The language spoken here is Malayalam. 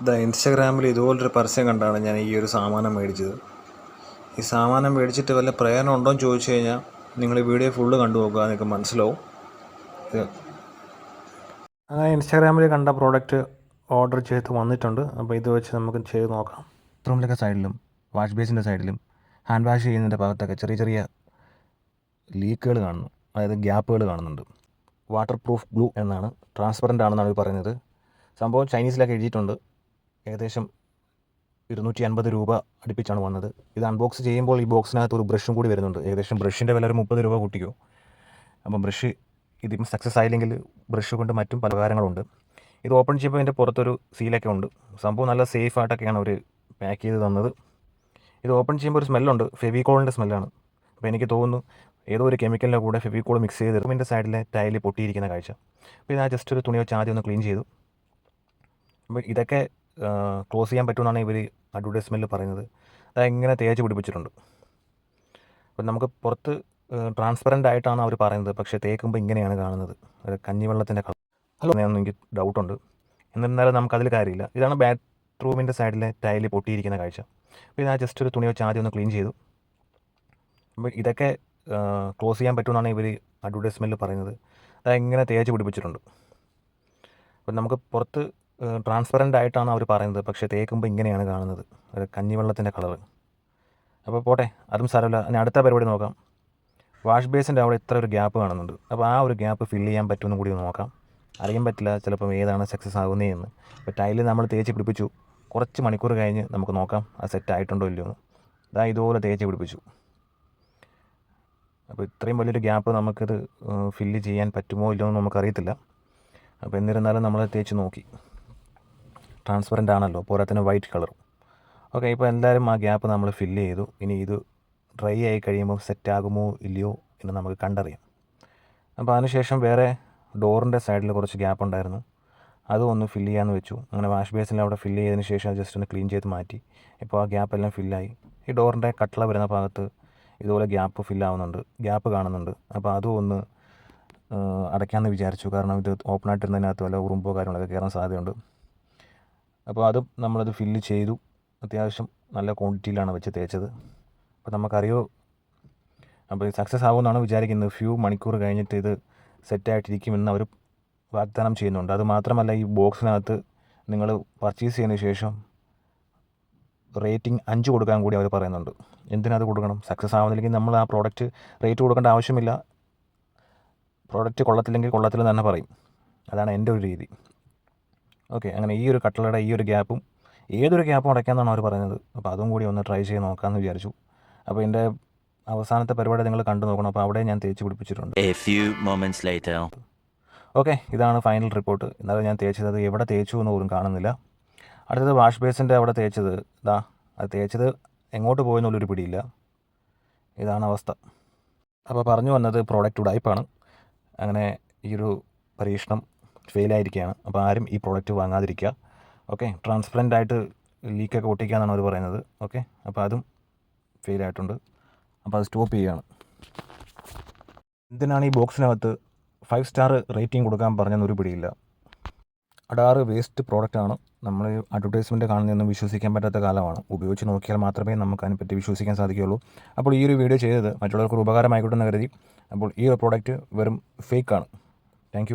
ഇതാ ഇൻസ്റ്റാഗ്രാമിൽ ഇതുപോലൊരു പരസ്യം കണ്ടാണ് ഞാൻ ഈ ഒരു സാമാനം മേടിച്ചത്. ഈ സാമാനം മേടിച്ചിട്ട് വല്ല പ്രയോജനം ഉണ്ടോ എന്ന് ചോദിച്ചു കഴിഞ്ഞാൽ നിങ്ങൾ ഈ വീഡിയോ ഫുള്ള് കണ്ടു നോക്കുക നിങ്ങൾക്ക് മനസ്സിലാവും. അങ്ങനെ ഇൻസ്റ്റാഗ്രാമിൽ കണ്ട പ്രോഡക്റ്റ് ഓർഡർ ചെയ്ത് വന്നിട്ടുണ്ട്. അപ്പോൾ ഇത് വെച്ച് നമുക്ക് ചെയ്ത് നോക്കാം. ബാത്റൂമിലൊക്കെ സൈഡിലും വാഷ് ബേസിന്റെ സൈഡിലും ഹാൻഡ് വാഷ് ചെയ്യുന്നതിന്റെ ഭാഗത്തൊക്കെ ചെറിയ ചെറിയ ലീക്കുകൾ കാണുന്നു. അതായത് ഗ്യാപ്പുകൾ കാണുന്നുണ്ട്. വാട്ടർ പ്രൂഫ് ഗ്ലൂ എന്നാണ്. ട്രാൻസ്പെറന്റ് ആണെന്നാണ് ഇത് പറയുന്നത്. സംഭവം ചൈനീസിലൊക്കെ എഴുതിയിട്ടുണ്ട്. ഏകദേശം ഇരുന്നൂറ്റി അൻപത് രൂപ അടുപ്പിച്ചാണ് വന്നത്. ഇത് അൺബോക്സ് ചെയ്യുമ്പോൾ ഈ ബോക്സിനകത്ത് ഒരു ബ്രഷും കൂടി വരുന്നുണ്ട്. ഏകദേശം ബ്രഷിന്റെ വില ഒരു മുപ്പത് രൂപ കൂട്ടിക്കോ. അപ്പം ബ്രഷ് ഇതിപ്പം സക്സസ് ആയില്ലെങ്കിൽ ബ്രഷ് കൊണ്ട് മറ്റും പല കാര്യങ്ങളുണ്ട് ഇത് ഓപ്പൺ ചെയ്യുമ്പോൾ ഇതിന്റെ പുറത്തൊരു സീലൊക്കെ ഉണ്ട്. സംഭവം നല്ല സേഫ് ആയിട്ടൊക്കെയാണ് അവർ പാക്ക് ചെയ്ത് തന്നത്. ഇത് ഓപ്പൺ ചെയ്യുമ്പോൾ ഒരു സ്മെല്ലുണ്ട് ഫെവിക്കോളിന്റെ സ്മെല്ലാണ് അപ്പോൾ എനിക്ക് തോന്നുന്നു ഏതോ ഒരു കെമിക്കലിന്റെ കൂടെ ഫെവിക്കോൾ മിക്സ് ചെയ്ത് റൂമിന്റെ സൈഡിലെ ടൈൽ പൊട്ടിയിരിക്കുന്ന കാഴ്ച. അപ്പോൾ ഇത് ആ ജസ്റ്റ് ഒരു തുണി വെച്ച് ആദ്യം ഒന്ന് ക്ലീൻ ചെയ്തു. അപ്പോൾ ഇതൊക്കെ ക്ലോസ് ചെയ്യാൻ പറ്റുമെന്നാണ് ഇവർ അഡ്വർടൈസ്മെന്റിൽ പറയുന്നത്. അതെങ്ങനെ തേച്ച് പിടിപ്പിച്ചിട്ടുണ്ട്? അപ്പം നമുക്ക് പുറത്ത് ട്രാൻസ്പെറന്റ് ആയിട്ടാണ് അവർ പറയുന്നത്. പക്ഷേ തേക്കുമ്പോൾ ഇങ്ങനെയാണ് കാണുന്നത്. കഞ്ഞി കഞ്ഞിവെള്ളത്തിന്റെ കളർ. ഹലോ. എനിക്ക് ഡൗട്ടുണ്ട്. എന്നിരുന്നാലും നമുക്കതിൽ കാര്യമില്ല. ഇതാണ് ബാത്റൂമിന്റെ സൈഡിലെ ടൈൽ പൊട്ടിയിരിക്കുന്ന കാഴ്ച. അപ്പോൾ ഇതാ ജസ്റ്റ് ഒരു തുണി വെച്ച് ആദ്യം ഒന്ന് ക്ലീൻ ചെയ്തു. അപ്പോൾ ഇതൊക്കെ ക്ലോസ് ചെയ്യാൻ പറ്റുമെന്നാണ് ഇവർ അഡ്വർടൈസ്മെന്റിൽ പറയുന്നത്. അതെങ്ങനെ തേച്ച് പിടിപ്പിച്ചിട്ടുണ്ട്? അപ്പം നമുക്ക് പുറത്ത് ട്രാൻസ്പെറന്റ് ആയിട്ടാണ് അവർ പറയുന്നത്. പക്ഷേ തേക്കുമ്പോൾ ഇങ്ങനെയാണ് കാണുന്നത്. അത് കഞ്ഞിവെള്ളത്തിന്റെ കളറ്. അപ്പോൾ പോട്ടെ അതും സാരമില്ല. ഇനി അടുത്ത പരിപാടി നോക്കാം. വാഷ് ബേസിന്റെ അവിടെ ഇത്ര ഒരു ഗ്യാപ്പ് കാണുന്നുണ്ട്. അപ്പോൾ ആ ഒരു ഗ്യാപ്പ് ഫില്ല് ചെയ്യാൻ പറ്റുമെന്ന് കൂടി നോക്കാം. അറിയാൻ പറ്റില്ല ചിലപ്പം ഏതാണ് സക്സസ് ആകുന്നതെന്ന് അപ്പോൾ ടൈൽ നമ്മൾ തേച്ച് പിടിപ്പിച്ചു. കുറച്ച് മണിക്കൂർ കഴിഞ്ഞ് നമുക്ക് നോക്കാം അത് സെറ്റ് ആയിട്ടുണ്ടോ ഇല്ലയോ എന്ന്. ഇതാ ഇതുപോലെ തേച്ച് പിടിപ്പിച്ചു. അപ്പോൾ ഇത്രയും വലിയൊരു ഗ്യാപ്പ് നമുക്കിത് ഫില്ല് ചെയ്യാൻ പറ്റുമോ ഇല്ലയോ എന്ന് നമുക്കറിയത്തില്ല. അപ്പോൾ എന്നിരുന്നാലും നമ്മൾ തേച്ച് നോക്കി. ട്രാൻസ്പെറന്റ് ആണല്ലോ. പോരാത്തിന് വൈറ്റ് കളറും ഓക്കെ ഇപ്പോൾ എന്തായാലും ആ ഗ്യാപ്പ് നമ്മൾ ഫില്ല് ചെയ്തു. ഇനി ഇത് ഡ്രൈ ആയി കഴിയുമ്പോൾ സെറ്റ് ആകുമോ ഇല്ലയോ എന്ന് നമുക്ക് കണ്ടറിയാം. അപ്പോൾ അതിനുശേഷം വേറെ ഡോറിന്റെ സൈഡിൽ കുറച്ച് ഗ്യാപ്പ് ഉണ്ടായിരുന്നു. അതും ഒന്ന് ഫില്ല് ചെയ്യാമെന്ന് വെച്ചു. അങ്ങനെ വാഷ് ബേസിൽ അവിടെ ഫില്ല് ചെയ്തതിന് ശേഷം ജസ്റ്റ് ഒന്ന് ക്ലീൻ ചെയ്ത് മാറ്റി. ഇപ്പോൾ ആ ഗ്യാപ്പ് എല്ലാം ഫില്ലായി ഈ ഡോറിന്റെ കട്ടള വരുന്ന ഭാഗത്ത് ഇതുപോലെ ഗ്യാപ്പ് ഫില്ലാവുന്നുണ്ട് ഗ്യാപ്പ് കാണുന്നുണ്ട്. അപ്പോൾ അതും ഒന്ന് അടയ്ക്കാമെന്ന് വിചാരിച്ചു. കാരണം ഇത് ഓപ്പൺ ആയിട്ടിരുന്നതിനകത്ത് വല്ല ഉറുമ്പോ കാര്യങ്ങളൊക്കെ കയറാൻ സാധ്യതയുണ്ട്. അപ്പോൾ അതും നമ്മളത് ഫില്ല് ചെയ്തു. അത്യാവശ്യം നല്ല ക്വാണ്ടിറ്റിയിലാണ് വെച്ച് തേച്ചത്. അപ്പോൾ നമുക്കറിയോ? അപ്പോൾ സക്സസ് ആകുമെന്നാണ് വിചാരിക്കുന്നത്. ഫ്യൂ മണിക്കൂർ കഴിഞ്ഞിട്ട് ഇത് സെറ്റായിട്ടിരിക്കുമെന്ന് അവർ വാഗ്ദാനം ചെയ്യുന്നുണ്ട്. അത് മാത്രമല്ല ഈ ബോക്സിനകത്ത് നിങ്ങൾ പർച്ചേസ് ചെയ്യുന്ന ശേഷം റേറ്റിംഗ് അഞ്ച് കൊടുക്കാൻ കൂടി അവർ പറയുന്നുണ്ട്. എന്തിനത് കൊടുക്കണം? സക്സസ് ആവുന്നില്ലെങ്കിൽ നമ്മൾ ആ പ്രോഡക്റ്റ് റേറ്റ് കൊടുക്കേണ്ട ആവശ്യമില്ല. പ്രോഡക്റ്റ് കൊള്ളത്തില്ലെങ്കിൽ കൊള്ളത്തില്ലെന്ന് തന്നെ പറയും. അതാണ് എന്റെ ഒരു രീതി. ഓക്കെ അങ്ങനെ ഈ ഒരു കട്ടളയുടെ ഈ ഒരു ഗ്യാപ്പും ഏതൊരു ഗ്യാപ്പും അടയ്ക്കാമെന്നാണ് അവർ പറയുന്നത്. അപ്പോൾ അതും കൂടി ഒന്ന് ട്രൈ ചെയ്ത് നോക്കാമെന്ന് വിചാരിച്ചു. അപ്പോൾ എന്റെ അവസാനത്തെ പരിപാടി നിങ്ങൾ കണ്ടു നോക്കണം. അപ്പോൾ അവിടെ ഞാൻ തേച്ച് പിടിപ്പിച്ചിട്ടുണ്ട്. ഓക്കെ ഇതാണ് ഫൈനൽ റിപ്പോർട്ട്. എന്നാലും ഞാൻ തേച്ചത് അത് എവിടെ തേച്ചു എന്ന് പോലും കാണുന്നില്ല. അടുത്തത് വാഷ് ബേസിന്റെ അവിടെ തേച്ചത്. ഇതാ അത് തേച്ചത് എങ്ങോട്ട് പോയെന്നുള്ളൊരു പിടിയില്ല. ഇതാണ് അവസ്ഥ. അപ്പോൾ പറഞ്ഞു വന്നത് പ്രോഡക്റ്റ് ഉടായ്പാണ്. അങ്ങനെ ഈ ഒരു പരീക്ഷണം ഫെയിലായിരിക്കുകയാണ്. അപ്പോൾ ആരും ഈ പ്രോഡക്റ്റ് വാങ്ങാതിരിക്കുക. ഓക്കെ ട്രാൻസ്പെറന്റ് ആയിട്ട് ലീക്കൊക്കെ ഒട്ടിക്കുക എന്നാണ് അവർ പറയുന്നത്. ഓക്കെ അപ്പോൾ അതും ഫെയിൽ ആയിട്ടുണ്ട് അപ്പോൾ അത് സ്റ്റോപ്പ് ചെയ്യുകയാണ്. എന്തിനാണ് ഈ ബോക്സിനകത്ത് ഫൈവ് സ്റ്റാർ റേറ്റിംഗ് കൊടുക്കാൻ പറഞ്ഞെന്നൊരു പിടിയില്ല. അടാറ് വേസ്റ്റ് പ്രോഡക്റ്റാണ് നമ്മൾ അഡ്വർടൈസ്മെന്റ് കാണുന്നതൊന്നും വിശ്വസിക്കാൻ പറ്റാത്ത കാലമാണ്. ഉപയോഗിച്ച് നോക്കിയാൽ മാത്രമേ നമുക്ക് അതിനെപ്പറ്റി വിശ്വസിക്കാൻ സാധിക്കുകയുള്ളൂ. അപ്പോൾ ഈ ഒരു വീഡിയോ ചെയ്തത് മറ്റുള്ളവർക്ക് ഉപകാരമായിക്കോട്ടെ എന്ന് കരുതി. അപ്പോൾ ഈ ഒരു പ്രോഡക്റ്റ് വെറും ഫേക്കാണ് താങ്ക്